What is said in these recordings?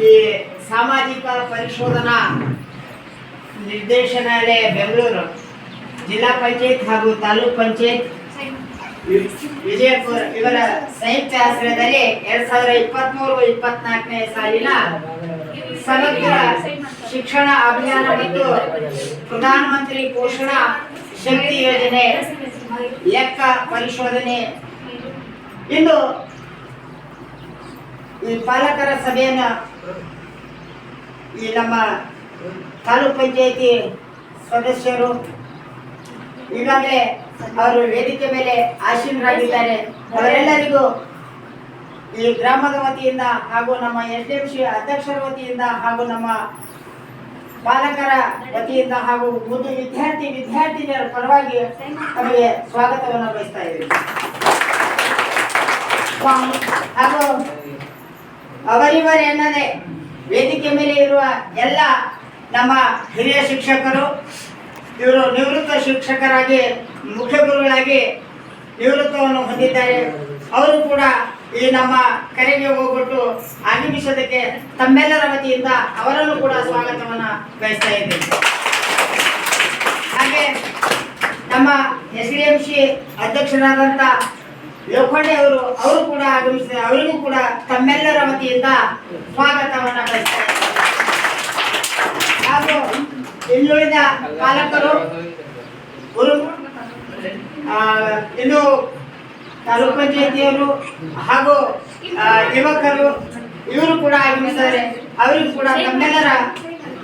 ಈ ಸಾಮಾಜಿಕ ಪರಿಶೋಧನಾ ನಿರ್ದೇಶನಾಲಯ ಬೆಂಗಳೂರು. ಜಿಲ್ಲಾ ಪಂಚಾಯತ್ ಹಾಗೂ ತಾಲೂಕ್ ಪಂಚಾಯತ್. ವಿಜಯಪುರ ಇವರ ಸಂಯುಕ್ತ ಆಶ್ರಯದಲ್ಲಿ ಎರಡ್ ಸಾವಿರದ ಇಪ್ಪತ್ಮೂರು ಇಪ್ಪತ್ನಾಲ್ಕನೇ ಸಾಲಿನ ಸಮಗ್ರ ಶಿಕ್ಷಣ ಅಭಿಯಾನ ಮತ್ತು ಪ್ರಧಾನಮಂತ್ರಿ ಪೋಷಣ ಶಕ್ತಿ ಯೋಜನೆ ಲೆಕ್ಕ ಪರಿಶೋಧನೆ. ಇಂದು ಪಾಲಕರ ಸಭೆಯನ್ನು ಈ ನಮ್ಮ ತಾಲೂಕ್ ಪಂಚಾಯತಿ ಸದಸ್ಯರು, ಈಗಾಗಲೇ ಅವರು ವೇದಿಕೆ ಮೇಲೆ ಆಶೀನರಾಗಿದ್ದಾರೆ ಅವರೆಲ್ಲರಿಗೂ ಈ ಗ್ರಾಮದ ವತಿಯಿಂದ ಹಾಗೂ ನಮ್ಮ ಎಸ್ ಡಿ ಎಂ ಸಿ ಅಧ್ಯಕ್ಷರ ವತಿಯಿಂದ ಹಾಗೂ ನಮ್ಮ ಪಾಲಕರ ವತಿಯಿಂದ ಹಾಗೂ ಮುದ್ದು ವಿದ್ಯಾರ್ಥಿ ವಿದ್ಯಾರ್ಥಿನಿಯರ ಪರವಾಗಿ ನಮಗೆ ಸ್ವಾಗತವನ್ನು ಬಯಸ್ತಾ ಇದ್ದೀವಿ ಹಾಗೂ ಅವರಿವರ ಎನ್ನದೆ ವೇದಿಕೆ ಮೇಲೆ ಇರುವ ಎಲ್ಲ ನಮ್ಮ ಹಿರಿಯ ಶಿಕ್ಷಕರು, ಇವರು ನಿವೃತ್ತ ಶಿಕ್ಷಕರಾಗಿ, ಮುಖ್ಯ ಗುರುಗಳಾಗಿ ನಿವೃತ್ತವನ್ನು ಹೊಂದಿದ್ದಾರೆ. ಅವರು ಕೂಡ ಈ ನಮ್ಮ ಕರೆಗೆ ಹೋಗ್ಬಿಟ್ಟು ಆಗಮಿಸೋದಕ್ಕೆ ತಮ್ಮೆಲ್ಲರ ವತಿಯಿಂದ ಅವರನ್ನು ಕೂಡ ಸ್ವಾಗತವನ್ನು ಬಯಸ್ತಾ ಇದ್ದೇನೆ. ಹಾಗೆ ನಮ್ಮ ಎಸ್ ಡಿ ಎಂ ಸಿ ಅಧ್ಯಕ್ಷರಾದಂಥ ಲೋಖಂಡೆ ಅವರು ಅವರು ಕೂಡ ಆಗಮಿಸಿದ್ದಾರೆ ಅವರಿಗೂ ಕೂಡ ತಮ್ಮೆಲ್ಲರ ವತಿಯಿಂದ ಸ್ವಾಗತವನ್ನು ಹಾಗೂ ಇನ್ನುಳಿದ ಪಾಲಕರು, ಗುರು ಇನ್ನು ತಾಲೂಕು ಪಂಚಾಯತಿಯವರು ಹಾಗೂ ಯುವಕರು, ಇವರು ಕೂಡ ಆಗಮಿಸಿದ್ದಾರೆ. ಅವರಿಗೂ ಕೂಡ ತಮ್ಮೆಲ್ಲರ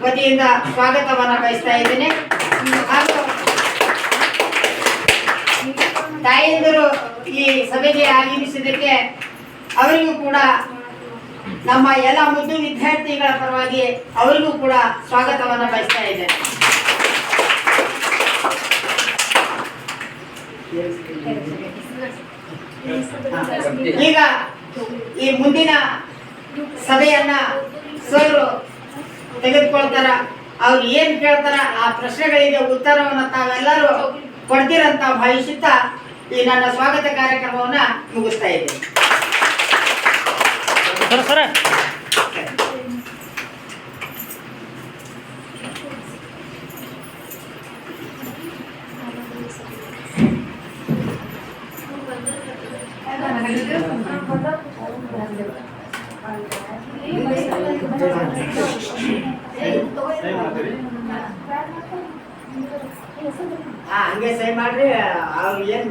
ವತಿಯಿಂದ ಸ್ವಾಗತವನ್ನು ಬಯಸ್ತಾ ಇದ್ದೇನೆ. ಹಾಗೂ ತಾಯಂದಿರು ಈ ಸಭೆಗೆ ಆಗಮಿಸಿದ್ದಕ್ಕೆ ಅವರಿಗೂ ಕೂಡ ನಮ್ಮ ಎಲ್ಲ ಮುದ್ದು ವಿದ್ಯಾರ್ಥಿಗಳ ಪರವಾಗಿ ಅವರಿಗೂ ಕೂಡ ಸ್ವಾಗತವನ್ನು ಬಯಸ್ತಾ ಇದ್ದೇನೆ. ಈಗ ಈ ಮುಂದಿನ ಸಭೆಯನ್ನ ಸರ್ ತೆಗೆದುಕೊಳ್ತಾರ, ಅವ್ರು ಏನ್ ಕೇಳ್ತಾರ ಆ ಪ್ರಶ್ನೆಗಳಿಗೆ ಉತ್ತರವನ್ನ ತಾವೆಲ್ಲರೂ ಕೊಡ್ತೀರಂತ ಭಾವಿಸುತ್ತಾ ಈ ನನ್ನ ಸ್ವಾಗತ ಕಾರ್ಯಕ್ರಮವನ್ನ ಮುಗಿಸ್ತಾ ಇದ್ದೇನೆ. ಸರ ಸರ. ಹಾ ಹಂಗೆ ಸೈ ಮಾಡ್ರಿ ಅವ್ರು ಏನ್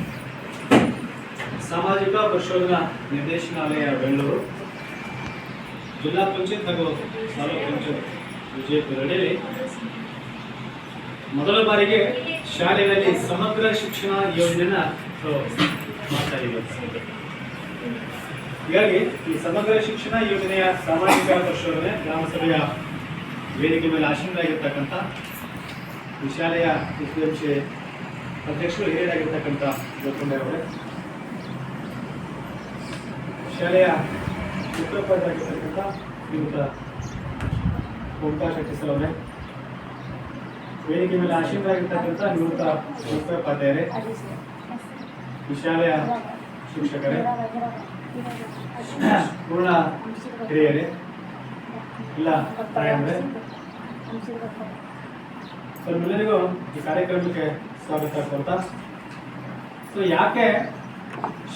ಸಾಮಾಜಿಕ ಪರಿಶೋಧನಾ ನಿರ್ದೇಶನಾಲಯ ಬೆಂಗಳೂರು. ಜಿಲ್ಲಾ ಪಂಚಾಯತ್ ಹಾಗೂ ತಾಲೂಕು ಪಂಚಾಯತ್ ವಿಜಯಪುರದಲ್ಲಿ ಮೊದಲ ಬಾರಿಗೆ ಶಾಲೆಗಳಲ್ಲಿ ಸಮಗ್ರ ಶಿಕ್ಷಣ ಯೋಜನೆನ ನಾವು ಮಾಡ್ತಾ ಹೀಗಾಗಿ ಈ ಸಮಗ್ರ ಶಿಕ್ಷಣ ಯೋಜನೆಯ ಸಾಮಾಜಿಕ ಪರಿಶೋಧನೆ ಗ್ರಾಮಸಭೆಯ ವೇದಿಕೆ ಮೇಲೆ ಆಸೀನರಾಗಿರ್ತಕ್ಕಂಥ ಈ ಶಾಲೆಯ ವಿದ್ಯಾರ್ಥಿ ಅಧ್ಯಕ್ಷರು ಹಿರಿಯರಾಗಿರ್ತಕ್ಕಂಥ ಲೋಕಂಡೆ ಅವರೇ ಶಾಲೆಯ ಮುಖ್ಯೋಪಾಧ್ಯಾಯರಾಗಿರ್ತಕ್ಕಂಥ ಶ್ರೀಯುತ ಮಮತಾ ಶೆಟ್ಟಿ ಅವರೇ. ವೇದಿಕೆ ಮೇಲೆ ಆಸೀನರಾಗಿರ್ತಕ್ಕಂಥ ನಿವೃತ್ತ ಮುಖ್ಯೋಪಾಧ್ಯಾಯರೇ ಈ ಶಾಲೆಯ ಶಿಕ್ಷಕರೇ, ಪೂರ್ಣ ಹಿರಿಯರೇ ಇಲ್ಲ ತಾಯಂದ್ರೆ. ಸೊ ಎಲ್ಲರಿಗೂ ಈ ಕಾರ್ಯಕ್ರಮಕ್ಕೆ ಸ್ವಾಗತ ಕೊಡ್ತಾ ಸೊ ಯಾಕೆ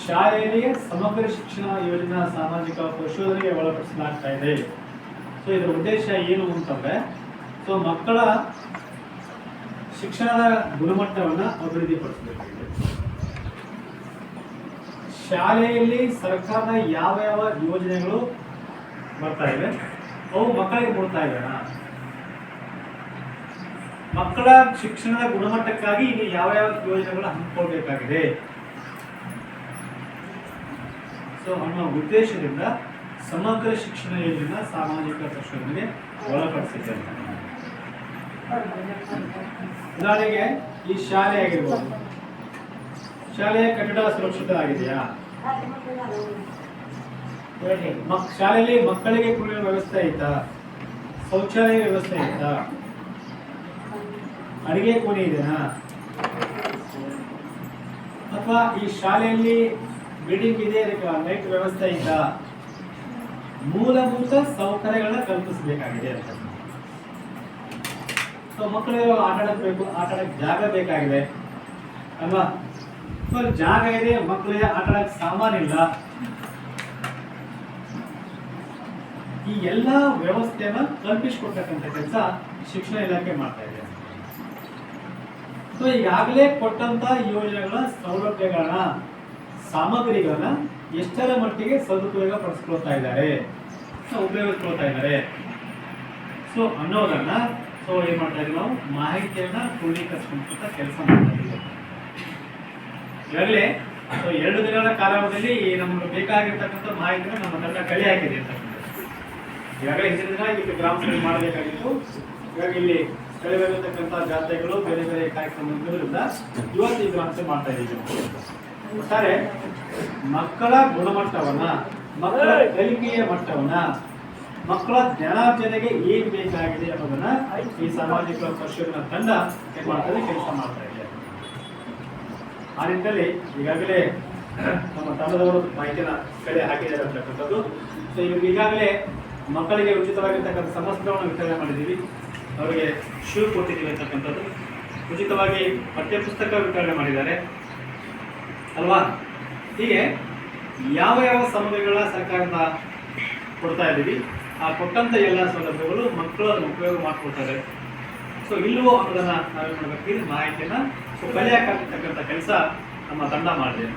ಶಾಲೆಯಲ್ಲಿ ಸಮಗ್ರ ಶಿಕ್ಷಣ ಯೋಜನಾ ಸಾಮಾಜಿಕ ಪರಿಶೋಧನೆಗೆ ಒಳಪಡಿಸಲಾಗ್ತಾ ಇದೆ. ಸೊ ಇದರ ಉದ್ದೇಶ ಏನು ಅಂತಂದ್ರೆ ಸೊ ಮಕ್ಕಳ ಶಿಕ್ಷಣದ ಗುಣಮಟ್ಟವನ್ನು ಅಭಿವೃದ್ಧಿಪಡಿಸಬೇಕಾಗಿದೆ ಶಾಲೆಯಲ್ಲಿ ಸರ್ಕಾರದ ಯಾವ ಯಾವ ಯೋಜನೆಗಳು ಬರ್ತಾ ಇವೆ? ಅವು ಮಕ್ಕಳಿಗೆ ಕೊಡ್ತಾ ಇವೆ ಮಕ್ಕಳ ಶಿಕ್ಷಣದ ಗುಣಮಟ್ಟಕ್ಕಾಗಿ ಇಲ್ಲಿ ಯಾವ ಯಾವ ಯೋಜನೆಗಳು ಹಮ್ಮಿಕೊಳ್ಬೇಕಾಗಿದೆ ಸೊ ಅನ್ನೋ ಉದ್ದೇಶದಿಂದ ಸಮಗ್ರ ಶಿಕ್ಷಣ ಯೋಜನೆ ಸಾಮಾಜಿಕ ಪ್ರಶ್ನೆಗಳಿಗೆ ಒಳಪಡಿಸಿದ್ದಾರೆ. ಉದಾಹರಣೆಗೆ ಈ ಶಾಲೆ ಆಗಿರ್ಬೋದು. ಶಾಲೆಯ ಕಟ್ಟಡ ಸುರಕ್ಷಿತ ಆಗಿದೆಯಾ ಶಾಲೆಯಲ್ಲಿ ಮಕ್ಕಳಿಗೆ ಕುಡಿಯುವ ವ್ಯವಸ್ಥೆ ಐತಾ ಶೌಚಾಲಯ ವ್ಯವಸ್ಥೆ ಐತಾ ಅಡಿಗೆ ಕೋಣೆ ಇದೆಯಾ ಅಥವಾ ಈ ಶಾಲೆಯಲ್ಲಿ ಬಿಲ್ಡಿಂಗ್ ಇದೆ ಲೈಟ್ ವ್ಯವಸ್ಥೆ ಇಲ್ಲ ಮೂಲಭೂತ ಸೌಕರ್ಯಗಳನ್ನ ಕಲ್ಪಿಸಬೇಕಾಗಿದೆ ಅಂತ. ಸೊ ಮಕ್ಕಳು ಆಟ ಬೇಕು ಆಟ ಜಾಗ ಬೇಕಾಗಿದೆ. ಅಲ್ವಾ? ಸೊ ಜಾಗ ಇದೆ ಮಕ್ಕಳಿಗೆ ಆಟ ಆಡಕ್ ಸಾಮಾನಿಲ್ಲ ಈ ಎಲ್ಲ ವ್ಯವಸ್ಥೆಯನ್ನ ಕಲ್ಪಿಸಿಕೊಡ್ತಕ್ಕಂಥ ಕೆಲಸ ಶಿಕ್ಷಣ ಇಲಾಖೆ ಮಾಡ್ತಾ ಇದೆ. ಸೊ ಈಗಾಗಲೇ ಕೊಟ್ಟಂತ ಯೋಜನೆಗಳ ಸೌಲಭ್ಯಗಳನ್ನ ಸಾಮಗ್ರಿಗಳನ್ನ ಎಷ್ಟರ ಮಟ್ಟಿಗೆ ಸದುಪಯೋಗ ಪಡಿಸ್ಕೊಳ್ತಾ ಇದ್ದಾರೆ. ಉಪಯೋಗಿಸ್ಕೊಳ್ತಾ ಇದ್ದಾರೆ. ಸೊ, ಅನ್ನೋದನ್ನ, ಸೊ, ಏನ್ ಮಾಡ್ತಾ ಇದ್ದೀವಿ ನಾವು? ಮಾಹಿತಿಯನ್ನ ಕ್ರೋಢೀಕರಿಸುವಂತ ಕೆಲಸ ಮಾಡ್ತಾ ಇದ್ದೀವಿ. ಸೊ, ಎರಡು ದಿನಗಳ ಕಾಲಾವಧಿಯಲ್ಲಿ ನಮ್ಗೆ ಬೇಕಾಗಿರ್ತಕ್ಕಂಥ ಮಾಹಿತಿನ ನಮ್ಮ ತಂಡ ಕಳಿ ಹಾಕಿದೆ ಈಗಾಗಲೇ ಹಿಂದಿನ ದಿನ ಇಲ್ಲಿ ಗ್ರಾಮ ಮಾಡಬೇಕಾಗಿತ್ತು. ಇವಾಗ ಇಲ್ಲಿ ಕಳೆದಿರತಕ್ಕಂಥ ಜಾತ್ರೆಗಳು, ಬೇರೆ ಬೇರೆ ಕಾರ್ಯಕ್ರಮಗಳಿಂದ ಇವತ್ತು ಈ ಗ್ರಾಮ ಸಭೆ ಮಾಡ್ತಾ ಇದ್ದೀವಿ. ಒಟ್ಟಾರೆ ಮಕ್ಕಳ ಗುಣಮಟ್ಟವನ್ನ ಮಕ್ಕಳ ಕಲಿಕೆಯ ಮಟ್ಟವನ್ನ ಮಕ್ಕಳ ಜ್ಞಾನಾರ್ಜನೆಗೆ ಏನ್ ಬೇಕಾಗಿದೆ ಅನ್ನೋದನ್ನ ಈ ಸಾಮಾಜಿಕ ಪಕ್ಷಗಳ ತಂಡ ಏನ್ ಮಾಡ್ತದೆ ಕೆಲಸ ಮಾಡ್ತಾ ಇದೆ. ಆ ನಿಟ್ಟಿನಲ್ಲಿ ಈಗಾಗಲೇ ನಮ್ಮ ತಂಡದವರು ಮಾಹಿತಿನ ಕಡೆ ಹಾಕಿದ್ದಾರೆ ಅಂತಕ್ಕಂಥದ್ದು. ಸೊ ಇವಾಗ ಈಗಾಗಲೇ ಮಕ್ಕಳಿಗೆ ಉಚಿತವಾಗಿರ್ತಕ್ಕಂಥ ಸಮಸ್ಯೆಗಳನ್ನು ವಿತರಣೆ ಮಾಡಿದ್ದೀವಿ. ಅವರಿಗೆ ಶೂ ಕೊಟ್ಟಿದ್ದೀವಿ ಅಂತಕ್ಕಂಥದ್ದು. ಉಚಿತವಾಗಿ ಪಠ್ಯಪುಸ್ತಕ ವಿತರಣೆ ಮಾಡಿದ್ದಾರೆ. ಅಲ್ವಾ? ಹೀಗೆ ಯಾವ ಯಾವ ಸೌಲಭ್ಯಗಳ ಸರ್ಕಾರದಿಂದ ಕೊಡ್ತಾ ಇದ್ದೀವಿ, ಆ ಕೊಟ್ಟಂತ ಎಲ್ಲ ಸೌಲಭ್ಯಗಳು ಮಕ್ಕಳು ಅದನ್ನು ಉಪಯೋಗ ಮಾಡ್ಕೊಳ್ತಾರೆ. ಸೊ ಇಲ್ಲವೋ ಅದನ್ನು ನಾವೇನ್ ಮಾಡಬೇಕು ಇಲ್ಲಿ ಮಾಹಿತಿಯನ್ನ ಸೊ ಬೆಲೆ ಹಾಕತಕ್ಕಂಥ ಕೆಲಸ ನಮ್ಮ ತಂಡ ಮಾಡಿದೆ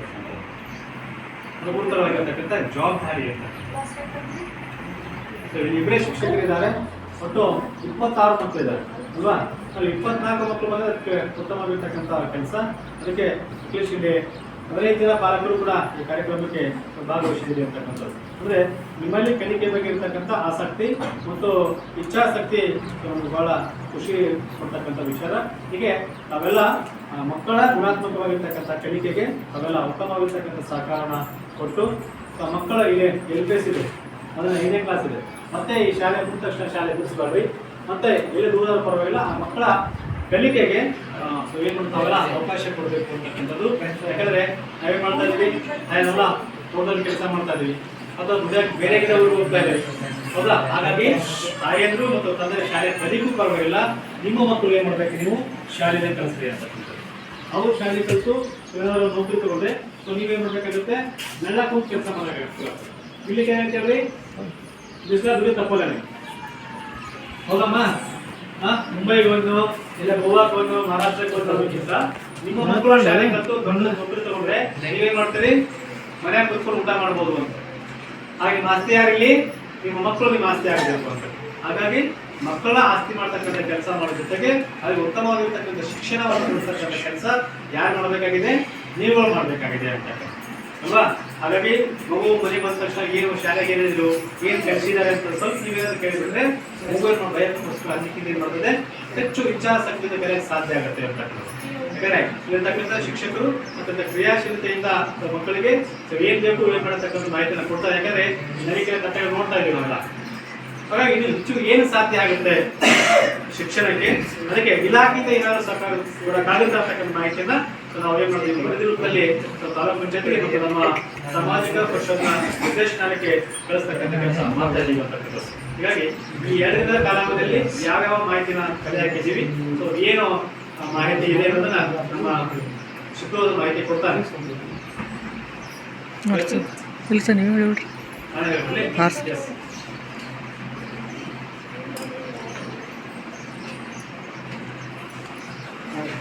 ಅನುಕೂಲವಾಗಿರ್ತಕ್ಕಂಥ ಜವಾಬ್ದಾರಿ ಅಂತ. ಸೊ ಇಲ್ಲಿ ಇಬ್ಬರೇ ಶಿಕ್ಷಕರಿದ್ದಾರೆ ಒಟ್ಟು ಇಪ್ಪತ್ತಾರು ಮಕ್ಕಳು ಇದ್ದಾರೆ, ಅಲ್ವಾ? ಅಲ್ಲಿ ಇಪ್ಪತ್ನಾಲ್ಕು ಮಕ್ಕಳು ಬಂದ್ರೆ ಅದಕ್ಕೆ ಉತ್ತಮವಾಗಿರ್ತಕ್ಕಂಥ ಕೆಲಸ. ಅದಕ್ಕೆ ಇಂಗ್ಲೀಷ್ ಇಲ್ಲಿ ಹದಿನೈದು ರೀತಿಯ ಪಾಲಕರು ಕೂಡ ಈ ಕಾರ್ಯಕ್ರಮಕ್ಕೆ ಭಾಗವಹಿಸಿದ್ದೀರಿ ಅಂತಕ್ಕಂಥದ್ದು. ಅಂದ್ರೆ ನಿಮ್ಮಲ್ಲಿ ಕಲಿಕೆ ಬಗ್ಗೆ ಇರ್ತಕ್ಕಂಥ ಆಸಕ್ತಿ ಮತ್ತು ಇಚ್ಛಾಸಕ್ತಿ ನಮ್ಗೆ ಬಹಳ ಖುಷಿ ಕೊಡ್ತಕ್ಕಂಥ ವಿಚಾರ. ಹೀಗೆ ನಾವೆಲ್ಲ ಆ, ಮಕ್ಕಳ ಗುಣಾತ್ಮಕವಾಗಿರ್ತಕ್ಕಂಥ ಕಲಿಕೆಗೆ ಅವೆಲ್ಲ ಉತ್ತಮವಾಗಿರ್ತಕ್ಕಂಥ ಸಹಕಾರನ ಕೊಟ್ಟು ಮಕ್ಕಳ ಇಲ್ಲಿ ಎಲ್ ಪಿ ಎಸ್ ಇದೆ ಅದನ್ನ ಐದನೇ ಕ್ಲಾಸ್ ಇದೆ. ಮತ್ತೆ ಈ ಶಾಲೆ ಮುಗಿದ ತಕ್ಷಣ ಶಾಲೆ ಬಿಡಿಸಬಾರ್ದು ಮತ್ತೆ ಎಲ್ಲಿ ದೂರ ಪರವಾಗಿಲ್ಲ ಆ ಮಕ್ಕಳ ಕಲಿಕೆಗೆ ಏನ್ ಮಾಡ್ತಾವಲ್ಲ ಅವಕಾಶ ಕೊಡಬೇಕು ಅಂತಕ್ಕಂಥದ್ದು ಯಾಕಂದ್ರೆ ನಾವೇನ್ ಮಾಡ್ತಾ ಇದೀವಿ ನಾವೆಲ್ಲ ತೋಟದಲ್ಲಿ ಕೆಲಸ ಮಾಡ್ತಾ ಇದೀವಿ ಅಥವಾ ದುಡಿಯಕ್ಕೆ ಬೇರೆ ಕಡೆ ಊರಿಗೆ ಹೋಗ್ತಾ ಇದ್ದೀವಿ. ಹೌದಾ? ಹಾಗಾಗಿ ತಾಯಿಯಂದ್ರು ಮತ್ತು ತಂದೆ ಶಾಲೆ ಕಲಿಗೂ ಪರವಾಗಿಲ್ಲ. ನಿಮ್ಮ ಮಕ್ಕಳು ಏನ್ ಮಾಡ್ಬೇಕು? ನೀವು ಶಾಲೆಯೇ ಕಲಿಸ್ರಿ ಅಂತ ಅವ್ರು ಶಾಲೆ ಕಲಿತು ಏನಾದ್ರು ನೌಕರಿ ತಗೊಂಡ್ರೆ ಸೊ ನೀವೇನ್ ಮಾಡ್ಬೇಕಾಗುತ್ತೆ? ನೆಲ ಕೂತ್ ಕೆಲಸ ಮಾಡಬೇಕಾಗ್ತದೆ ಇಲ್ಲಿ ಏನಂತ ದುಡ್ಡು ತಪ್ಪಲ್ಲ ಹೌದಮ್ಮ? ಮುಂಬೈಗೆ ಒಂದು ಇಲ್ಲ ಗೋವಾಕ್ಕೆ ಬಂದು ಮಹಾರಾಷ್ಟ್ರಕ್ಕೆ ಒಂದು ನಿಮ್ಮ ಮಕ್ಕಳು ಶಾಲೆ ಮತ್ತು ದೊಡ್ಡ ನೌಕರಿ ತಗೊಂಡ್ರೆ ನೀವೇನ್ ಮಾಡ್ತೀರಿ? ಮನೆ ಕುತ್ಕೊಂಡು ಊಟ ಮಾಡ್ಬೋದು ಅಂತ. ಹಾಗೆ ಆಸ್ತಿ ಆಗಲಿ ನಿಮ್ಮ ಮಕ್ಕಳು ನಿಮ್ಮ ಆಸ್ತಿ ಆಗಬೇಕು ಅಂತ. ಹಾಗಾಗಿ ಮಕ್ಕಳ ಆಸ್ತಿ ಮಾಡ್ತಕ್ಕಂಥ ಕೆಲಸ ಮಾಡೋ ಜೊತೆಗೆ ಅಲ್ಲಿ ಉತ್ತಮವಾಗಿರ್ತಕ್ಕಂಥ ಶಿಕ್ಷಣವನ್ನು ಕೊಡ್ತಕ್ಕಂಥ ಕೆಲಸ ಯಾರು ಮಾಡಬೇಕಾಗಿದೆ? ನೀವುಗಳು ಮಾಡಬೇಕಾಗಿದೆ ಅಂತ. ಅಲ್ವಾ? ಹಾಗಾಗಿ ಮಗು ಮನೆ ಬಂದ ತಕ್ಷಣ ಏನು ಶಾಲೆಗೆ ಏನಿದ್ರು ಏನ್ ಕಲಿಸಿದ್ದಾರೆ ಅಂತ ಸ್ವಲ್ಪ ನೀವೇನಾದ್ರು ಕೇಳಿಬಿಟ್ರೆ ಭಯ ಭಯಕ್ಕೋಸ್ಕರ ಅದಕ್ಕಿಂತ ಏನ್ ಮಾಡ್ತದೆ? ಹೆಚ್ಚು ಇಚ್ಛಾಸಕ್ತಿಯಿಂದ ಕಲಿಯಕ್ಕೆ ಸಾಧ್ಯ ಆಗುತ್ತೆ ಅಂತ ಯಾಕಂದ್ರೆ ಇಲ್ಲಿರ್ತಕ್ಕಂಥ ಶಿಕ್ಷಕರು ಮತ್ತೆ ಕ್ರಿಯಾಶೀಲತೆಯಿಂದ ಮಕ್ಕಳಿಗೆ ಏನು ಬೇಕು ಏನ್ ಮಾಡತಕ್ಕಂಥ ಮಾಹಿತಿಯನ್ನು ಕೊಡ್ತಾರೆ. ಯಾಕಂದ್ರೆ ನರಿಕೆ ಕಟ್ಟೆಗಳು ನೋಡ್ತಾ ಇದೀವಲ್ಲ ನಾವೆಲ್ಲ ಹಾಗಾಗಿ ಇದು ಹೆಚ್ಚು ಏನು ಸಾಧ್ಯ ಆಗುತ್ತೆ ಶಿಕ್ಷಣಕ್ಕೆ? ಅದಕ್ಕೆ ಇಲಾಖೆಯಿಂದ ಏನಾದ್ರು ಸರ್ಕಾರ ಕೂಡ ಅಂತಕ್ಕಂಥ ಮಾಹಿತಿಯನ್ನ so ನಾವು ಏನ್ ಮಾಡ್ತೀವಿ? ಪ್ರತಿ ರೂಪದಲ್ಲಿ ತಾಲೂಕು ಪಂಚಾಯತ್ಗೆ ಮತ್ತು ನಮ್ಮ ಸಾಮಾಜಿಕ ಪರಿಷತ್ನ ನಿರ್ದೇಶನಾಲಯಕ್ಕೆ ಕಳಿಸ್ತಕ್ಕಂಥ ಕೆಲಸ ಮಾಡ್ತಾ ಇದ್ದೀವಿ ಅಂತಕ್ಕಂಥದ್ದು ಹೀಗಾಗಿ ಈ ಎರಡು ದಿನದ ಕಾಲಾವಧಿಯಲ್ಲಿ ಯಾವ್ಯಾವ ಮಾಹಿತಿನ ಕಲೆ ಹಾಕಿದ್ದೀವಿ ಸೊ ಏನು ಮಾಹಿತಿ ಇದೆ ಅನ್ನೋದನ್ನ ನಮ್ಮ ಶುಕ್ರವಾರ ಮಾಹಿತಿ ಕೊಡ್ತಾರೆ. ಸರ್ ನೀವು ಹೇಳ್ಬಿಡ್ರಿ ನಾಳೆ ಹಾಂ ಸರ್. Yes.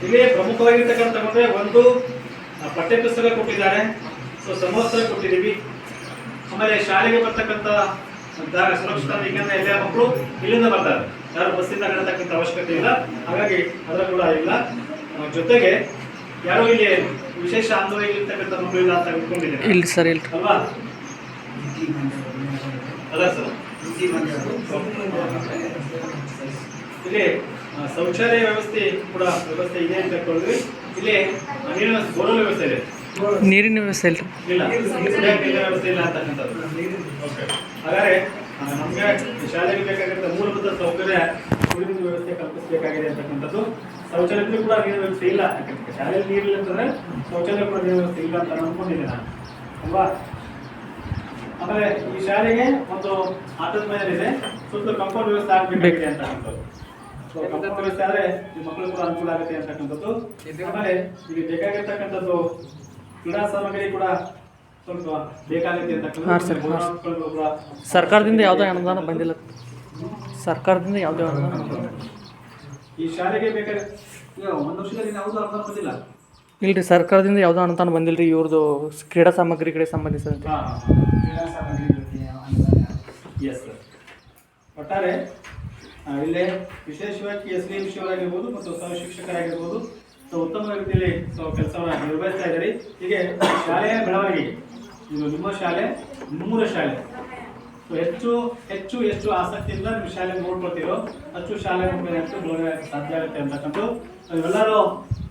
ಇಲ್ಲಿ ಪ್ರಮುಖವಾಗಿರ್ತಕ್ಕಂಥ ತಗೊಂಡ್ರೆ ಒಂದು ಪಠ್ಯಪುಸ್ತಕ ಕೊಟ್ಟಿದ್ದಾರೆ. ಸೊ ಸಮವಸ್ತ್ರ ಕೊಟ್ಟಿದ್ದೀವಿ. ಆಮೇಲೆ ಶಾಲೆಗೆ ಬರ್ತಕ್ಕಂಥ ಸುರಕ್ಷತಾ ಏಕೆಂದ್ರೆ ಎಲ್ಲ ಮಕ್ಕಳು ಇಲ್ಲಿಂದ ಬರ್ತಾರೆ. ಯಾರು ಬಸ್ಸಿಂದ ನಡೆತಕ್ಕಂಥ ಅವಶ್ಯಕತೆ ಇಲ್ಲ. ಹಾಗಾಗಿ ಅದರ ಕೂಡ ಇಲ್ಲ. ಜೊತೆಗೆ ಯಾರು ಇಲ್ಲಿ ವಿಶೇಷ ಆಂದೋಲನ ಇರ್ತಕ್ಕಂಥ ಮಕ್ಕಳು ಇಲ್ಲ ಅಂತ ಇಟ್ಕೊಂಡಿದ್ದೇನೆ ಇಲ್ಲ ಸರ್ ಇಲ್ಲ. ಅಲ್ವಾ? ಅದ ಸರ್. ಇಲ್ಲಿ ಶೌಚಾಲಯ ವ್ಯವಸ್ಥೆ ಕೂಡ ವ್ಯವಸ್ಥೆ ಇದೆ ಅಂತ ಹೇಳಿದ್ವಿ ಇಲ್ಲಿ ನೀರಿನ ಬೋರ್ವೆಲ್ ವ್ಯವಸ್ಥೆ ಇದೆ. ನೀರಿನ ವ್ಯವಸ್ಥೆ ಇಲ್ಲ. ನೀರಿನ ವ್ಯವಸ್ಥೆ ಇಲ್ಲ ಅಂತಕ್ಕಂಥದ್ದು. ಹಾಗಾದ್ರೆ ನಮಗೆ ನಮ್ಗೆ ಶಾಲೆಗೆ ಬೇಕಾಗಿರೋ ಮೂಲಭೂತ ಸೌಕರ್ಯ ನೀರಿನ ವ್ಯವಸ್ಥೆ ಕಲ್ಪಿಸಬೇಕಾಗಿದೆ ಅಂತಕ್ಕಂಥದ್ದು. ಶೌಚಾಲಯಕ್ಕೂ ಕೂಡ ನೀರಿನ ವ್ಯವಸ್ಥೆ ಇಲ್ಲ. ಯಾಕಂದ್ರೆ ಶಾಲೆಯಲ್ಲಿ ನೀರಿಲ್ಲ ಅಂತಂದ್ರೆ ಶೌಚಾಲಯ ಕೂಡ ನೀರಿನ ವ್ಯವಸ್ಥೆ ಇಲ್ಲ ಅಂತ ನಾನು ಅನ್ಕೊಂಡಿದ್ದೆ ನಾನು. ಅಲ್ವಾ? ಆಮೇಲೆ ಈ ಶಾಲೆಗೆ ಒಂದು ಆಟದ ಮೇಲೆ ಇದೆ ಸುತ್ತಲೂ ಕಂಪೌಂಡ್ ವ್ಯವಸ್ಥೆ ಆಗಬೇಕಾಗಿದೆ ಅಂತಕ್ಕಂಥದ್ದು. ವ್ಯವಸ್ಥೆ ಆದ್ರೆ ಮಕ್ಕಳು ಕೂಡ ಅನುಕೂಲ ಆಗುತ್ತೆ ಅಂತಕ್ಕಂಥದ್ದು. ಆಮೇಲೆ ಈಗ ಬೇಕಾಗಿರ್ತಕ್ಕಂಥದ್ದು ಕ್ರೀಡಾ ಸಾಮಗ್ರಿ ಕೂಡ ಸ್ವಲ್ಪ ಬೇಕಾಗುತ್ತೆ ಅಂತಕ್ಕಂಥದ್ದು. ಸರ್ಕಾರದಿಂದ ಯಾವುದೇ ಅನುದಾನ ಬಂದಿಲ್ಲ. ಸರ್ಕಾರದಿಂದ ಯಾವುದೇ ಅನುದಾನ ಈ ಶಾಲೆಗೆ ಬೇಕಾದ್ರೆ ಒಂದು ವರ್ಷದಲ್ಲಿ ಯಾವುದೂ ಅನುದಾನ ಬಂದಿಲ್ಲ? ಇಲ್ರಿ ಸರ್ಕಾರದಿಂದ ಯಾವುದೋ ಅನುದಾನ ಬಂದಿಲ್ಲ ರೀ ಇವ್ರದ್ದು ಕ್ರೀಡಾ ಸಾಮಗ್ರಿ ಕಡೆ ಸಂಬಂಧಿಸಿದಂತೆ ಒಟ್ಟಾರೆ ಇಲ್ಲೇ ವಿಶೇಷವಾಗಿ ಎಸ್ ಡಿ ಶಿವರಾಗಿರ್ಬೋದು ಮತ್ತು ಸಹ ಶಿಕ್ಷಕರಾಗಿರ್ಬೋದು. ಸೊ, ಉತ್ತಮ ರೀತಿಯಲ್ಲಿ ಸೊ, ಕೆಲಸವನ್ನು ನಿರ್ವಹಿಸ್ತಾ ಇದ್ದೀರಿ. ಹೀಗೆ, ಶಾಲೆಯ ಬೆಳವಣಿಗೆ. ಇದು ನಿಮ್ಮ ಶಾಲೆ ಮೂಲ ಶಾಲೆ. ಸೊ, ಹೆಚ್ಚು ಹೆಚ್ಚು ಹೆಚ್ಚು ಆಸಕ್ತಿಯಿಂದ ನಿಮ್ಮ ಶಾಲೆ ನೋಡ್ಕೊಳ್ತೀರೋ ಹೆಚ್ಚು ಶಾಲೆ ಹೆಚ್ಚು ಬೆಳವಣಿಗೆ ಸಾಧ್ಯ ಆಗುತ್ತೆ ಅಂತಕ್ಕಂಥ ನೀವೆಲ್ಲರೂ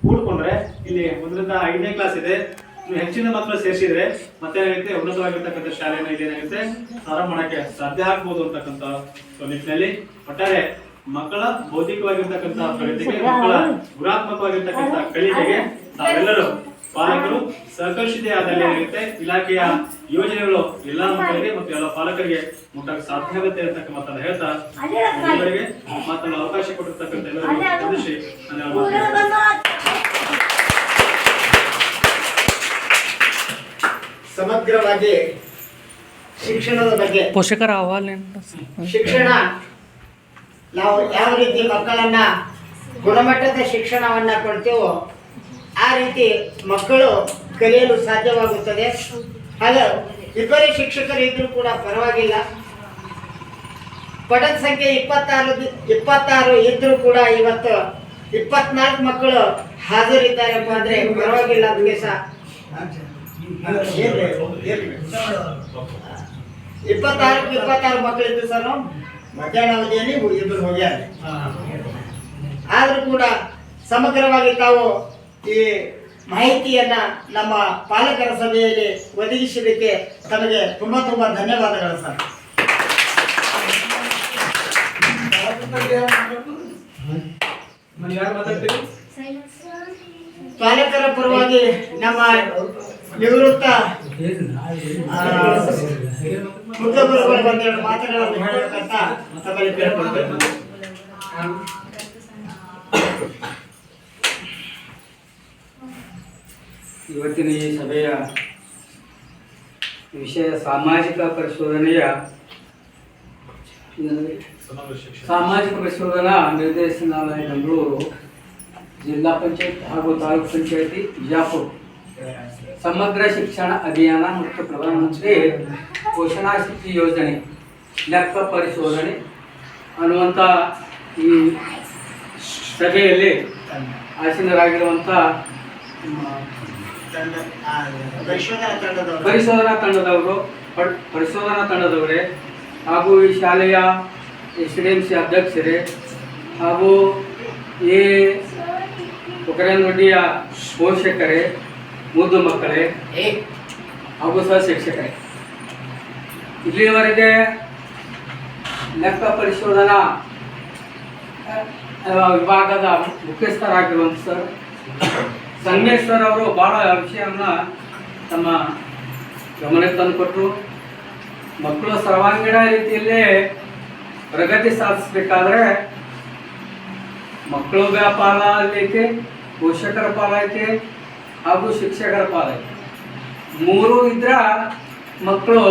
ಕೂಡ್ಕೊಂಡ್ರೆ ಇಲ್ಲಿ ಒಂದರಿಂದ ಐದನೇ ಕ್ಲಾಸ್ ಇದೆ. ನೀವು ಹೆಚ್ಚಿನ ಮಾತ್ರ ಸೇರಿಸಿದ್ರೆ ಮತ್ತೆ ಏನಾಗುತ್ತೆ ಉನ್ನತವಾಗಿರ್ತಕ್ಕಂಥ ಶಾಲೆಯನ್ನು ಇದೇನಾಗುತ್ತೆ ಏನಾಗುತ್ತೆ ಪ್ರಾರಂಭ ಮಾಡಕ್ಕೆ ಸಾಧ್ಯ ಆಗ್ಬೋದು ಅಂತಕ್ಕಂಥ ನಿಟ್ಟಿನಲ್ಲಿ. ಒಟ್ಟಾರೆ ಮಕ್ಕಳ ಬೌದ್ಧಿಕವಾಗಿರ್ತಕ್ಕಂಥ ಪ್ರಗತಿಗೆ ಮಕ್ಕಳ ಗುಣಾತ್ಮಕವಾಗಿರ್ತಕ್ಕಂಥ ಕಲಿಕೆಗೆ ತಾವೆಲ್ಲರೂ ಪಾಲಕರು ಸಹಕರಿಸಿದೆ ಆದಲ್ಲಿ ಏನಾಗುತ್ತೆ ಇಲಾಖೆಯ ಯೋಜನೆಗಳು ಎಲ್ಲಾ ಮಕ್ಕಳಿಗೆ ಮತ್ತು ಎಲ್ಲ ಪಾಲಕರಿಗೆ ಮುಟ್ಟಕ್ಕೆ ಸಾಧ್ಯ ಆಗುತ್ತೆ ಅಂತಕ್ಕ ಮಾತನ್ನ ಹೇಳ್ತಾ ಮಾತನಾಡಲು ಅವಕಾಶ ಕೊಟ್ಟಿರ್ತಕ್ಕಂಥ ಎಲ್ಲರಿಗೂ ಸಮಗ್ರವಾಗಿ ಶಿಕ್ಷಣದ ಬಗ್ಗೆ. ಪೋಷಕರ ಅಹವಾಲು ಶಿಕ್ಷಣ ನಾವು ಯಾವ ರೀತಿ ಮಕ್ಕಳನ್ನ ಗುಣಮಟ್ಟದ ಶಿಕ್ಷಣವನ್ನ ಕೊಡ್ತೀವೋ ಆ ರೀತಿ ಮಕ್ಕಳು ಕಲಿಯಲು ಸಾಧ್ಯವಾಗುತ್ತದೆ. ಹಾಗೆ ಇಬ್ಬರೇ ಶಿಕ್ಷಕರಿದ್ದರೂ ಕೂಡ ಪರವಾಗಿಲ್ಲ. ಪಠದ ಸಂಖ್ಯೆ ಇಪ್ಪತ್ತಾರು ಇಪ್ಪತ್ತಾರು ಇದ್ದರೂ ಕೂಡ ಇವತ್ತು ಇಪ್ಪತ್ನಾಲ್ಕು ಮಕ್ಕಳು ಹಾಜರಿದ್ದಾರಪ್ಪ ಅಂದರೆ ಪರವಾಗಿಲ್ಲ ಅದು ಸಹ. ಇಪ್ಪತ್ತಾರು ಇಪ್ಪತ್ತಾರು ಮಕ್ಕಳಿದ್ದು ಸರ್ ಮಧ್ಯಾಹ್ನ ಅವಧಿಯಲ್ಲಿ ಇಬ್ಬರು ಹೋಗ್ಯಾರ ಆದ್ರೂ ಕೂಡ ಸಮಗ್ರವಾಗಿ ತಾವು ಈ ಮಾಹಿತಿಯನ್ನ ನಮ್ಮ ಪಾಲಕರ ಸಭೆಯಲ್ಲಿ ಒದಗಿಸಿದ್ದಕ್ಕೆ ತಮಗೆ ತುಂಬಾ ತುಂಬಾ ಧನ್ಯವಾದಗಳು ಸರ್. ನಾನು ಯಾರು ಮಾತಾಡ್ತೀರಿ? ಪಾಲಕರ ಪರವಾಗಿ ನಮ್ಮ ನಿವೃತ್ತ. ತಮ್ಮಲ್ಲಿ ಇವತ್ತಿನ ಈ ಸಭೆಯ ವಿಷಯ ಸಾಮಾಜಿಕ ಪರಿಶೋಧನೆಯ ಸಾಮಾಜಿಕ ಪರಿಶೋಧನಾ ನಿರ್ದೇಶನಾಲಯ ಬೆಂಗಳೂರು ಜಿಲ್ಲಾ ಪಂಚಾಯತ್ ಹಾಗೂ ತಾಲೂಕು ಪಂಚಾಯತಿ, ಬಿಜಾಪುರ. ಸಮಗ್ರ ಶಿಕ್ಷಣ ಅಭಿಯಾನ ಮತ್ತು ಪ್ರಧಾನಮಂತ್ರಿ ಪೋಷಣಾ ಶಕ್ತಿ ಯೋಜನೆ ಲೆಕ್ಕ ಪರಿಶೋಧನೆ ಅನ್ನುವಂಥ ಈ ಸಭೆಯಲ್ಲಿ ಆಸೀನರಾಗಿರುವಂಥ ಪರಿಶೋಧನಾ ತಂಡದವರು. ಪರಿಶೋಧನಾ ತಂಡದವರು ಪರಿಶೋಧನಾ ತಂಡದವರೇ ಹಾಗೂ ಈ ಶಾಲೆಯ ಎಸ್ ಡಿ ಎಂ ಸಿ ಅಧ್ಯಕ್ಷರೇ ಹಾಗೂ ಈ ಕೊಕರೇನಗುಡ್ಡಿಯ ಪೋಷಕರೇ ಮುದ್ದು ಮಕ್ಕಳೇ. ಹಾಗೂ ಸಹ ಶಿಕ್ಷಕರೇ. ಇಲ್ಲಿಯವರೆಗೆ ಲೆಕ್ಕ ಪರಿಶೋಧನಾ ವಿಭಾಗದ ಮುಖ್ಯಸ್ಥರಾಗಿರುವಂಥ ಸರ್ ಸಂಗಮೇಶ್ ಸರ್ ಅವರು ಬಹಳ ವಿಷಯವನ್ನ ತಮ್ಮ ಗಮನಕ್ಕೆ ತಂದುಕೊಟ್ರು. ಮಕ್ಕಳು ಸರ್ವಾಂಗೀಣ ರೀತಿಯಲ್ಲಿ ಪ್ರಗತಿ ಸಾಧಿಸಬೇಕಾದ್ರೆ ಮಕ್ಕಳು ವ್ಯಾಪಾರ ಐತೆ ಪೋಷಕರ ಪಾಲ ಐತೆ ಹಾಗೂ ಶಿಕ್ಷಕರ ಪಾಲ. ಐತೆ ಮೂರು ಇದ್ರ ಮಕ್ಕಳು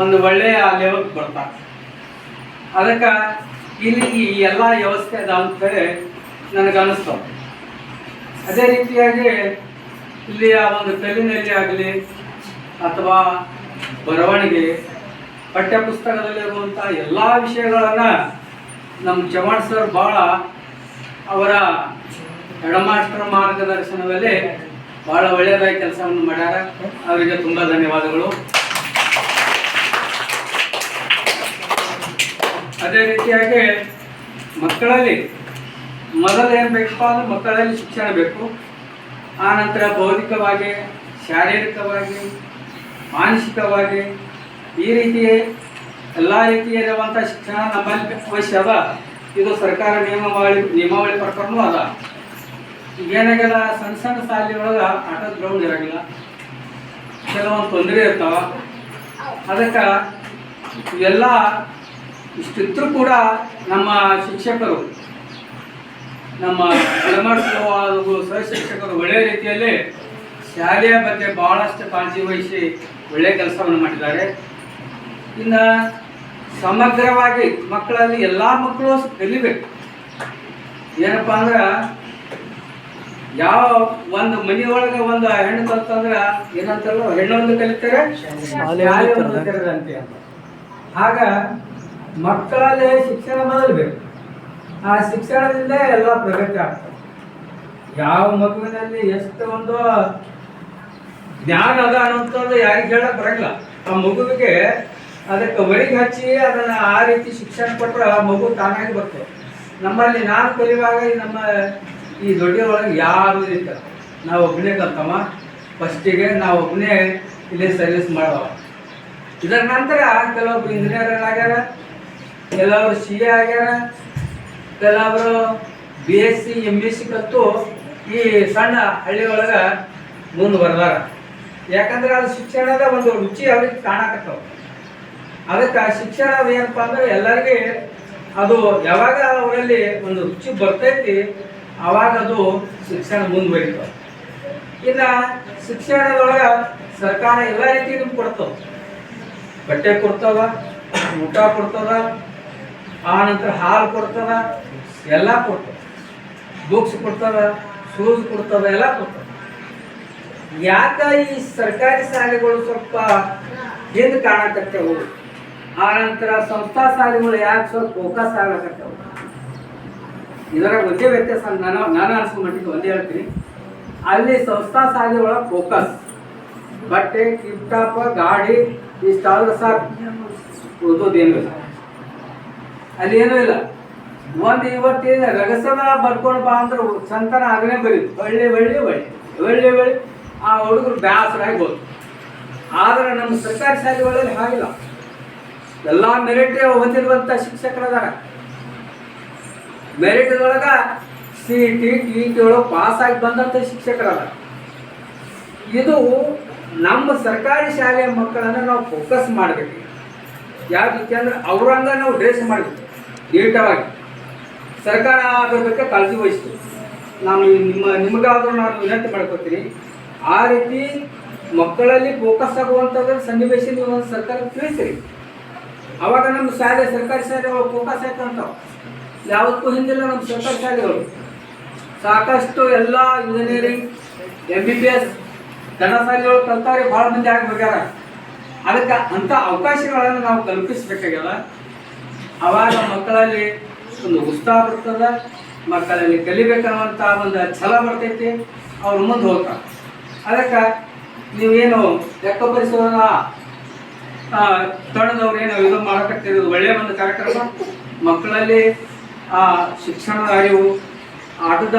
ಒಂದು ಒಳ್ಳೆಯ ಲೆವೆಲ್ಗೆ ಬರ್ತಾರೆ. ಅದಕ್ಕೆ ಇಲ್ಲಿ ಈ ಎಲ್ಲ ವ್ಯವಸ್ಥೆ ಅದ ಅಂತೇಳಿ ನನಗೆ ಅನಿಸ್ತು. ಅದೇ ರೀತಿಯಾಗಿ ಇಲ್ಲಿಯ ಒಂದು ಕಲ್ಲಿನಲ್ಲಿ ಆಗಲಿ ಅಥವಾ ಬರವಣಿಗೆ ಪಠ್ಯಪುಸ್ತಕದಲ್ಲಿರುವಂಥ ಎಲ್ಲ ವಿಷಯಗಳನ್ನು ನಮ್ಮ ಚವಾಣ್ ಸರ್ ಭಾಳ ಅವರ ಹೆಡಮಾಸ್ಟರ್ ಮಾರ್ಗದರ್ಶನದಲ್ಲಿ ಬಹಳ ಒಳ್ಳೆಯದಾಗಿ ಕೆಲಸವನ್ನು ಮಾಡ್ಯಾರ. ಅವರಿಗೆ ತುಂಬ ಧನ್ಯವಾದಗಳು. ಅದೇ ರೀತಿಯಾಗಿ ಮಕ್ಕಳಲ್ಲಿ ಮೊದಲು ಏನು ಬೇಕಪ್ಪ ಅಂದ್ರೆ ಮಕ್ಕಳಲ್ಲಿ ಶಿಕ್ಷಣ ಬೇಕು. ಆನಂತರ ಬೌದ್ಧಿಕವಾಗಿ ಶಾರೀರಿಕವಾಗಿ, ಮಾನಸಿಕವಾಗಿ ಈ ರೀತಿ ಎಲ್ಲ ರೀತಿಯಾದಂಥ ಶಿಕ್ಷಣ ನಮ್ಮಲ್ಲಿ ಅವಶ್ಯ ಅದ ಇದು ಸರ್ಕಾರ ನಿಯಮಾವಳಿ ನಿಯಮಾವಳಿ ಪ್ರಕಾರನೂ ಅದ. ಏನಾಗ್ಯದ ಸಣ್ಣ ಸಣ್ಣ ಶಾಲೆ ಒಳಗೆ ಆಟದ ಗ್ರೌಂಡ್ ಇರಂಗಿಲ್ಲ. ಕೆಲವೊಂದು ತೊಂದರೆ ಇರ್ತಾವ. ಅದಕ್ಕೆ ಎಲ್ಲ ಇಷ್ಟಿದ್ರೂ ಕೂಡ ನಮ್ಮ ಶಿಕ್ಷಕರು, ನಮ್ಮ ಅಳಮಾಡಿಸುವ ಸಹ ಸಹಶಿಕ್ಷಕರು ಒಳ್ಳೆಯ ರೀತಿಯಲ್ಲಿ ಶಾಲೆಯ ಬಗ್ಗೆ ಬಹಳಷ್ಟು ಕಾಳಜಿ ವಹಿಸಿ ಒಳ್ಳೆಯ ಕೆಲಸವನ್ನು ಮಾಡಿದ್ದಾರೆ. ಇನ್ನು ಸಮಗ್ರವಾಗಿ ಮಕ್ಕಳಲ್ಲಿ ಎಲ್ಲ ಮಕ್ಕಳು ಕಲಿಬೇಕು. ಏನಪ್ಪ ಅಂದ್ರೆ ಯಾವ ಒಂದು ಮನೆಯೊಳಗ ಒಂದು ಹೆಣ್ಣು ಬಂತಂದ್ರ ಏನಂತಾರಲ್ಲ ಹೆಣ್ಣೊಂದು ಕಲಿತಾರೆ ಅಂತ. ಆಗ ಮಕ್ಕಳಲ್ಲಿ ಶಿಕ್ಷಣ ಮೊದಲು ಬೇಕು. ಆ ಶಿಕ್ಷಣದಿಂದ ಎಲ್ಲ ಪ್ರಗತಿ ಆಗ್ತದೆ. ಯಾವ ಮಗುವಿನಲ್ಲಿ ಎಷ್ಟು ಒಂದು ಜ್ಞಾನ ಅದ ಅನ್ನೋಂಥದ್ದು ಯಾರಿಗೆ ಹೇಳಕ್ ಬರಂಗಿಲ್ಲ. ಆ ಮಗುವಿಗೆ ಅದಕ್ಕೆ ಒಳಗೆ ಹಚ್ಚಿ ಅದನ್ನ ಆ ರೀತಿ ಶಿಕ್ಷಣ ಕೊಟ್ಟರೆ ಆ ಮಗು ತಾನಾಗಿ ಬರ್ತದೆ. ನಮ್ಮಲ್ಲಿ ನಾನು ಕಲಿಯುವಾಗ ನಮ್ಮ ಈ ದೊಡ್ಡ ಒಳಗೆ ಯಾರು ಇಲ್ಲ. ನಾವು ಒಬ್ಬನೇ ಕಲ್ತವ ಫಸ್ಟಿಗೆ ನಾವು ಒಬ್ಬನೇ ಇಲ್ಲಿ ಸರ್ವಿಸ್ ಮಾಡವ. ಇದರ ನಂತರ ಕೆಲವೊಬ್ರು ಇಂಜಿನಿಯರ್ ಆಗ್ಯಾರ, ಕೆಲವರು ಸಿ ಎ ಆಗ್ಯಾರ, ಕೆಲವರು B S C M S C ಕತ್ತು ಈ ಸಣ್ಣ ಹಳ್ಳಿ ಒಳಗೆ ಬರ್ದಾರ. ಯಾಕಂದ್ರೆ ಅದು ಶಿಕ್ಷಣದ ಒಂದು ರುಚಿ ಅವ್ರಿಗೆ ಕಾಣಕತ್ತವ. ಅದಕ್ಕೆ ಶಿಕ್ಷಣ ಏನಪ್ಪ ಅಂದ್ರೆ ಎಲ್ಲರಿಗೆ ಅದು ಯಾವಾಗ ಅವರಲ್ಲಿ ಒಂದು ರುಚಿ ಬರ್ತೈತಿ ಆವಾಗ ಅದು ಶಿಕ್ಷಣ ಮುಂದುವರಿತು. ಇಲ್ಲ ಶಿಕ್ಷಣದೊಳಗೆ ಸರ್ಕಾರ ಎಲ್ಲ ರೀತಿ ನಿಮ್ಗೆ ಕೊಡ್ತವ ಬಟ್ಟೆ ಕೊಡ್ತದ, ಊಟ ಕೊಡ್ತದ, ಆ ನಂತರ ಹಾಲು ಕೊಡ್ತದ, ಎಲ್ಲ ಕೊಡ್ತದ. ಬುಕ್ಸ್ ಕೊಡ್ತದ, ಶೂಸ್ ಕೊಡ್ತದ, ಎಲ್ಲ ಕೊಡ್ತದ. ಯಾಕ ಈ ಸರ್ಕಾರಿ ಶಾಲೆಗಳು ಸ್ವಲ್ಪ ಹಿಂದೆ ಕಾಣಕತ್ತೇವು? ಆ ನಂತರ ಸಂಸ್ಥಾ ಶಾಲೆಗಳು ಯಾಕೆ ಸ್ವಲ್ಪ ಫೋಕಸ್ ಆಗಕತ್ತೇವು ಇದರ ಒಂದೇ ವ್ಯತ್ಯಾಸ ನಾನು ನಾನು ಮಟ್ಟಿಗೆ ಒಂದೇ ಹೇಳ್ತೀನಿ. ಅಲ್ಲಿ ಸಂಸ್ಥಾ ಶಾಲೆ ಒಳಗೆ ಫೋಕಸ್ ಬಟ್ಟೆ ಟಾಪ್ ಗಾಡಿ ಇಷ್ಟಾದ್ರೆ ಸಾಕು. ಉಳಿದೋದೇನು ಇಲ್ಲ. ಅಲ್ಲಿ ಏನೂ ಇಲ್ಲ. ಒಂದು ಇವತ್ತಿನ ರಗಸದ ಬರ್ಕೊಂಡು ಬಾ ಅಂದ್ರೆ ಸಂತಾನ ಅದನ್ನೇ ಬರೀತು. ಒಳ್ಳೆ ಒಳ್ಳೆ ಒಳ್ಳೆ ಒಳ್ಳೆ ಒಳ್ಳೆ. ಆ ಹುಡುಗರು ಬ್ಯಾಸರಾಗಿ ಹೋದ್ರು ಆದ್ರೆ ನಮ್ಮ ಸರ್ಕಾರಿ ಶಾಲೆಗಳಲ್ಲಿ ಹಾಗಿಲ್ಲ. ಎಲ್ಲ ಮೆರಿಟ್ ಹೊಂದಿರುವಂಥ ಶಿಕ್ಷಕರದಾರ. ಮೆರಿಟ್ದೊಳಗ ಸಿ ಟಿ ಟಿ ಟಿ ಒಳಗೆ ಪಾಸ್ ಆಗಿ ಬಂದಂಥ ಶಿಕ್ಷಕರಲ್ಲ. ಇದು ನಮ್ಮ ಸರ್ಕಾರಿ ಶಾಲೆಯ ಮಕ್ಕಳನ್ನ ನಾವು ಫೋಕಸ್ ಮಾಡಬೇಕು. ರೀತಿ ಅಂದ್ರೆ ಅವ್ರಂಗ ನಾವು ಡ್ರೆಸ್ ಮಾಡಬೇಕು ನೀಟವಾಗಿ ಸರ್ಕಾರ ಬಗ್ಗೆ ಕಾಳಜಿ ವಹಿಸ್ತು ನಾನು ನಿಮ್ಮ, ನಿಮಗಾದ್ರೂ ನಾನು ವಿನಂತಿ ಮಾಡ್ಕೊತೀನಿ, ಆ ರೀತಿ ಮಕ್ಕಳಲ್ಲಿ ಫೋಕಸ್ ಆಗುವಂಥದ್ದು ಸನ್ನಿವೇಶ ನೀವು ಸರ್ಕಾರ ತಿಳಿಸಿರಿ. ಅವಾಗ ನಮ್ಮ ಶಾಲೆ, ಸರ್ಕಾರಿ ಶಾಲೆ ಫೋಕಸ್ ಆಯ್ತು ಅಂತಾವ. ಯಾವುದಕ್ಕೂ ಹಿಂದಿಲ್ಲ ನಮ್ಮ ಸರ್ಕಾರಿ ಶಾಲೆಗಳು ಸಾಕಷ್ಟು ಎಲ್ಲ engineering M B B S ಧನಶಾಲೆಗಳು ಕಲ್ತಾರೆ ಭಾಳ ಮಂದಿ ಆಗಿ ಹೋಗ್ಯಾರ. ಅದಕ್ಕೆ ಅಂಥ ಅವಕಾಶಗಳನ್ನು ನಾವು ಕಲ್ಪಿಸಬೇಕಾಗ್ಯದ. ಅವಾಗ ಮಕ್ಕಳಲ್ಲಿ ಒಂದು ಉತ್ಸಾಹ ಬರ್ತದ, ಮಕ್ಕಳಲ್ಲಿ ಕಲಿಬೇಕನ್ನುವಂಥ ಒಂದು ಛಲ ಬರ್ತೈತಿ, ಅವ್ರು ಮುಂದೆ ಹೋಗ್ತಾರೆ. ಅದಕ್ಕೆ ನೀವೇನು ಲೆಕ್ಕ ಪರಿಶೋಧನ ತಣದವ್ರು ಏನು ಇದು ಮಾಡಕತ್ತಿರೋದು ಒಳ್ಳೆಯ ಒಂದು ಕಾರ್ಯಕ್ರಮ? ಮಕ್ಕಳಲ್ಲಿ ಆ ಶಿಕ್ಷಣದ ಅರಿವು ಆಟದ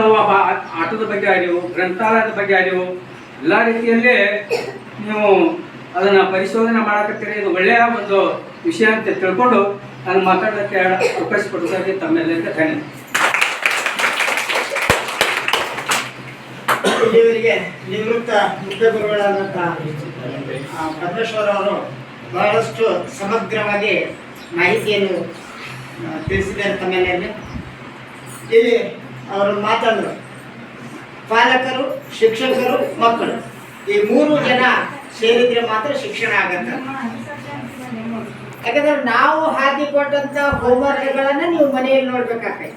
ಆಟದ ಬಗ್ಗೆ ಅರಿವು ಗ್ರಂಥಾಲಯದ ಬಗ್ಗೆ ಅರಿವು ಎಲ್ಲ ರೀತಿಯಲ್ಲಿ ನೀವು ಅದನ್ನು ಪರಿಶೋಧನೆ ಮಾಡಕತ್ತೀರಿ ಇದು ಒಳ್ಳೆಯ ಒಂದು ವಿಷಯ ಅಂತ ತಿಳ್ಕೊಂಡು ನಾನು ಮಾತಾಡೋಕ್ಕೆ ಅವಕಾಶ ಕೊಡೋದಕ್ಕೆ ತಮ್ಮೆಲ್ಲರಿಗೆ ಧನ್ಯವಾದ. ಇಲ್ಲಿವರಿಗೆ ನಿವೃತ್ತ ಮುಖ್ಯ ಗುರುಗಳಾದಂಥ ಆ, ಪರಮೇಶ್ವರ್ ಅವರು ಬಹಳಷ್ಟು ಸಮಗ್ರವಾಗಿ ಮಾಹಿತಿಯನ್ನು ತಿಳಿಸಿದ್ದಾರೆ ಮನೆಯಲ್ಲಿ. ಇಲ್ಲಿ ಅವರು ಮಾತಾಡಿದ್ರು. ಪಾಲಕರು, ಶಿಕ್ಷಕರು, ಮಕ್ಕಳು. ಈ ಮೂರು ಜನ ಸೇರಿದ್ರೆ ಮಾತ್ರ ಶಿಕ್ಷಣ ಆಗತ್ತೆ. ಯಾಕಂದ್ರೆ ನಾವು ಹಾಕಿ ಕೊಟ್ಟಂತ ಹೋಮ್ವರ್ಕ್ಗಳನ್ನ ನೀವು ಮನೆಯಲ್ಲಿ ನೋಡ್ಬೇಕಾಗ್ತದೆ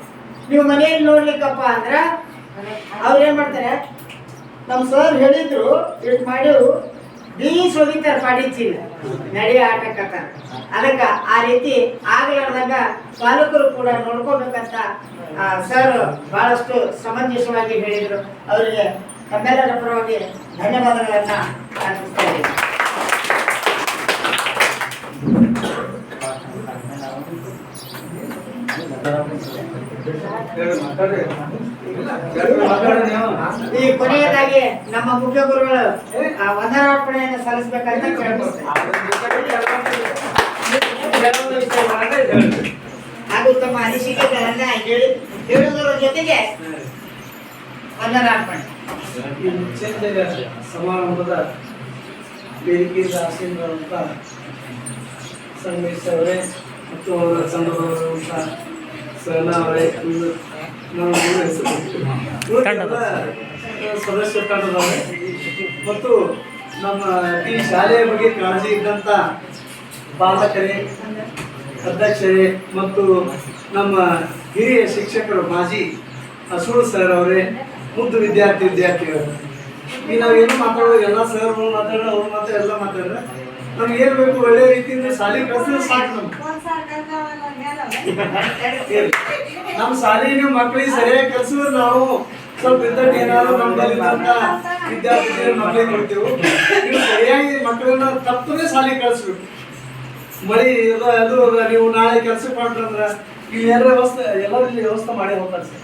ನೀವು ಮನೆಯಲ್ಲಿ ನೋಡ್ಲಿಕ್ಕಪ್ಪ ಅಂದ್ರೆ ಅವ್ರು ಏನು ಮಾಡ್ತಾರೆ? ನಮ್ಮ ಸರ್ ಹೇಳಿದ್ರು, ಇದು ಮಾಡಿವು ಬೀಸ್ ಸೋಗಿತಾರ ಪಾಡಿಚಿಲ್ಲ ನಡಿ ಆಟಕ್ಕತ್ತ ಅದಕ್ಕೆ ಆ ರೀತಿ ಆಗ್ಲಾರ್ದಾಗ ಪಾಲಕರು ಕೂಡ ನೋಡ್ಕೋಬೇಕಂತ ಸರ್ ಬಹಳಷ್ಟು ಸಮಂಜಸವಾಗಿ ಹೇಳಿದರು. ಅವರಿಗೆ ತಮ್ಮೆಲ್ಲರ ಪರವಾಗಿ ಧನ್ಯವಾದಗಳನ್ನು ಅರ್ಪಿಸ್ತಾ ಇದ್ದೀನಿ ಹೇಳಿ ಮಾತಾಡ್ರಿ. ಹೇಳಿ ಮಾತಾಡ್ರಿ ನೀವು. ಈ ಕೊನೆಯದಾಗಿ ನಮ್ಮ ಮುಖ್ಯ ಗುರುಗಳು ವಂದನಾರ್ಪಣೆಯನ್ನು ಸಲ್ಲಿಸಬೇಕಂತ ಕೇಳ್ಕೊಳ್ತೇನೆ. ಹಾಗೂ ತಮ್ಮ ಅನಿಸಿಕೆಗಳನ್ನ ಹೇಳಿ, ಹೇಳುವುದರ ಜೊತೆಗೆ ವಂದನಾರ್ಪಣೆ ಸಮಾರಂಭದ ವೇದಿಕೆಯಿಂದ ಆಸೀನರಾದಂಥ ಮತ್ತು ಅವರ ಸಂಘದವರಾದಂಥ ಸಹನಾ ಇವ್ರು ನಾವು ಸದಸ್ಯ ತಂಡದವರೇ ಮತ್ತು ನಮ್ಮ ಈ ಶಾಲೆಯ ಬಗ್ಗೆ ಕಾಳಜಿ ಇದ್ದಂಥ ಪಾಲಕರೇ ಅಧ್ಯಕ್ಷರೇ ಮತ್ತು ನಮ್ಮ ಹಿರಿಯ ಶಿಕ್ಷಕರು ಮಾಜಿ ಅಸೂರು ಸರ್ ಅವರೇ ಮುದ್ದು ವಿದ್ಯಾರ್ಥಿ ವಿದ್ಯಾರ್ಥಿಗಳು. ಈಗ ನಾವೇನು ಮಾತಾಡೋದು ಎಲ್ಲ ಸರ್ಗಳು ಮಾತಾಡೋ ಅವ್ರು ಮಾತಾಡ ಎಲ್ಲ ಮಾತಾಡ್ರೆ. ನಮ್ಗೆ ಏನ್ ಬೇಕು ಒಳ್ಳೆ ರೀತಿಯಿಂದ ಶಾಲೆ ಕಳ್ಸಿದ್ರೆ ಸಾಕು ನಮ್ಗೆ. ನಮ್ಮ ಶಾಲೆಗೆ ಮಕ್ಕಳಿಗೆ ಸರಿಯಾಗಿ ಕಲ್ಸಿದ್ರೆ ನಾವು ಸ್ವಲ್ಪ ಇದ್ದಟ್ಟು ಏನಾದ್ರು ನಮ್ಮಲ್ಲಿ ಇದ್ದಂತ ವಿದ್ಯಾರ್ಥಿಗಳು ಮಕ್ಕಳಿಗೆ ಕೊಡ್ತೇವೆ. ನೀವು ಸರಿಯಾಗಿ ಮಕ್ಕಳನ್ನ ತಪ್ಪದೇ ಸಾಲಿ ಕಳಿಸ್ಬೇಕು ಮಳಿ ಎಲ್ಲ ಅದು, ನೀವು ನಾಳೆ ಕೆಲಸ ಮಾಡ್ರಂದ್ರ ಇಲ್ಲಿ ಎಲ್ಲ ವ್ಯವಸ್ಥೆ, ಎಲ್ಲರಲ್ಲಿ ವ್ಯವಸ್ಥೆ ಮಾಡಿ ಹೋಗ್ತಾರೆ ಸರ್.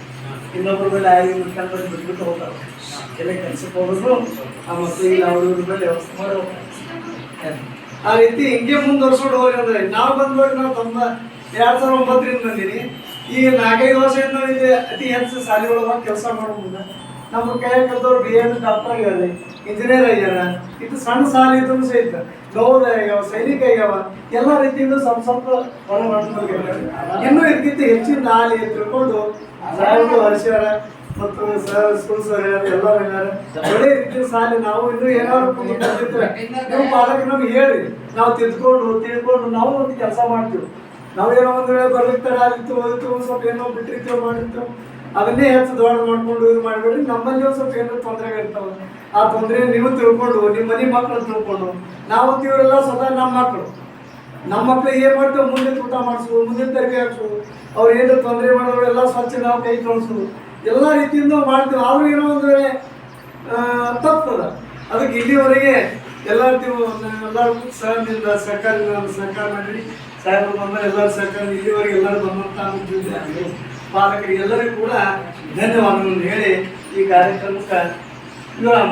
ಇನ್ನೊಬ್ಬರ ಮೇಲೆ ಆಗಿ ಮುಟ್ಕೊಂಡು ಬಿಟ್ಬಿಟ್ಟು ಹೋಗ್ತಾರೆ. ಎಲ್ಲ ಕೆಲ್ಸಕ್ಕೆ ಹೋಗೋದು ಆ ಮಕ್ಕಳಿಗೆ ಅವ್ರ ಮೇಲೆ ವ್ಯವಸ್ಥೆ ಮಾಡಿ ಹೋಗ್ತಾರೆ. ಆ ರೀತಿ ಹಿಂಗೆ ಮುಂದುವರ್ಸ್ಕೊಂಡು ಹೋಗ್ರಿ ಅಂದ್ರೆ ನಾವು ಬಂದ್ವಾಗ ನಾವು ತಮ್ಮ ಎರಡ್ ಸಾವಿರದ ಒಂಬತ್ತರಿಂದ ಬಂದೀನಿ. ಈ ನಾಲ್ಕೈದು ವರ್ಷದಿಂದ ಇಲ್ಲಿ ಅತಿ ಹೆಚ್ಚು ಶಾಲೆ ಒಳಗೆ ಕೆಲಸ ಮಾಡೋ ಮುಂದೆ ನಮ್ಮ ಕೈ ಕಲ್ತವ್ರು ಬಿ ಎಡ್ ಡಾಕ್ಟರ್ ಆಗ್ಯಾರ ಇಂಜಿನಿಯರ್ ಆಗ್ಯಾರ ಇದು ಸಣ್ಣ ಶಾಲೆ ಇದ್ರು ಸಹಿತ ಗೌರ ಆಗ್ಯಾವ, ಸೈನಿಕ ಆಗ್ಯಾವ, ಎಲ್ಲ ರೀತಿಯಿಂದ ಸ್ವಲ್ಪ ಸ್ವಲ್ಪ ಹೊರ ಇನ್ನೂ ಇದಕ್ಕಿಂತ ಹೆಚ್ಚಿನ ನಾಲಿ ತಿಳ್ಕೊಂಡು ಸಾಹೇಬರು ಹರ್ಷಾರ ಮತ್ತು ಸರ್ ಸ್ಕೂಲ್ ಸರ್ ಎಲ್ಲರೂ ಹೇಳ್ಯಾರ ಒಳ್ಳೆ ರೀತಿ ಶಾಲೆ ನಾವು ಇನ್ನೂ ಏನಾದ್ರು ನೀವು ಪಾಲಕರು ನಮ್ಗೆ ಹೇಳಿ. ನಾವು ತಿದ್ಕೊಂಡು, ತಿಳ್ಕೊಂಡು ನಾವು ಒಂದು ಕೆಲಸ ಮಾಡ್ತೀವಿ. ಏನೋ ಒಂದು ವೇಳೆ ಬರ್ಲಿಕ್ಕೆ ಆಗಿತ್ತು ಹೋಯ್ತು ಸ್ವಲ್ಪ ಏನೋ ಬಿಟ್ಟಿರ್ತೀವಿ ಮಾಡಿರ್ತೀವಿ ಅದನ್ನೇ ಹೆಚ್ಚು ದೊಡ್ಡ ಮಾಡ್ಕೊಂಡು ಇದು ಮಾಡಬೇಡ್ರಿ ನಮ್ಮಲ್ಲಿ ಒಂದು ಸ್ವಲ್ಪ ಏನೋ ತೊಂದರೆಗಳಿರ್ತಾವೆ ಆ ತೊಂದರೆ ನೀವು ತಿಳ್ಕೊಂಡು, ನಿಮ್ಮ ಮನೆ ಮಕ್ಕಳು ತಿಳ್ಕೊಂಡು. ನಾವು ತಿವರೆಲ್ಲ ಸ್ವತಃ ನಮ್ಮ ಮಕ್ಕಳು ನಮ್ಮ ಮಕ್ಳಿಗೆ ಏನು ಮಾಡ್ತೇವೆ ಮುಂದೆ ಊಟ ಮಾಡಿಸೋದು ಮುಂದೆ ತರಬೇತಿ ಹಾಕ್ಸೋದು ಅವ್ರು ಏನು ತೊಂದರೆ ಮಾಡೋರು ಎಲ್ಲ ಸ್ವಚ್ಛ ನಾವು ಕೈ ತೊಳ್ಸೋದು ಎಲ್ಲ ರೀತಿಯಿಂದ ಮಾಡ್ತೀವಿ. ಆದ್ರೂ ಏನೋ ಒಂದು ತಪ್ಪದ ಅದಕ್ಕೆ ಇಲ್ಲಿವರೆಗೆ ಎಲ್ಲ ಎಲ್ಲರೂ ಸಹದಿಂದ ಸರ್ಕಾರದಿಂದ ಸರ್ಕಾರ ಮಾಡಿ ಸಾಹೇಬರು ಬಂದ ಎಲ್ಲರೂ ಸರ್ಕಾರ ಇಲ್ಲಿವರೆಗೆ ಎಲ್ಲರೂ ಬಂದಂತ ವಿದ್ಯಾರ್ಥಿಗಳು, ಪಾಲಕರಿಗೆ ಎಲ್ಲರಿಗೂ ಕೂಡ ಧನ್ಯವಾದಗಳನ್ನು ಹೇಳಿ ಈ ಕಾರ್ಯಕ್ರಮಕ್ಕೆ ವಿರಾಮ.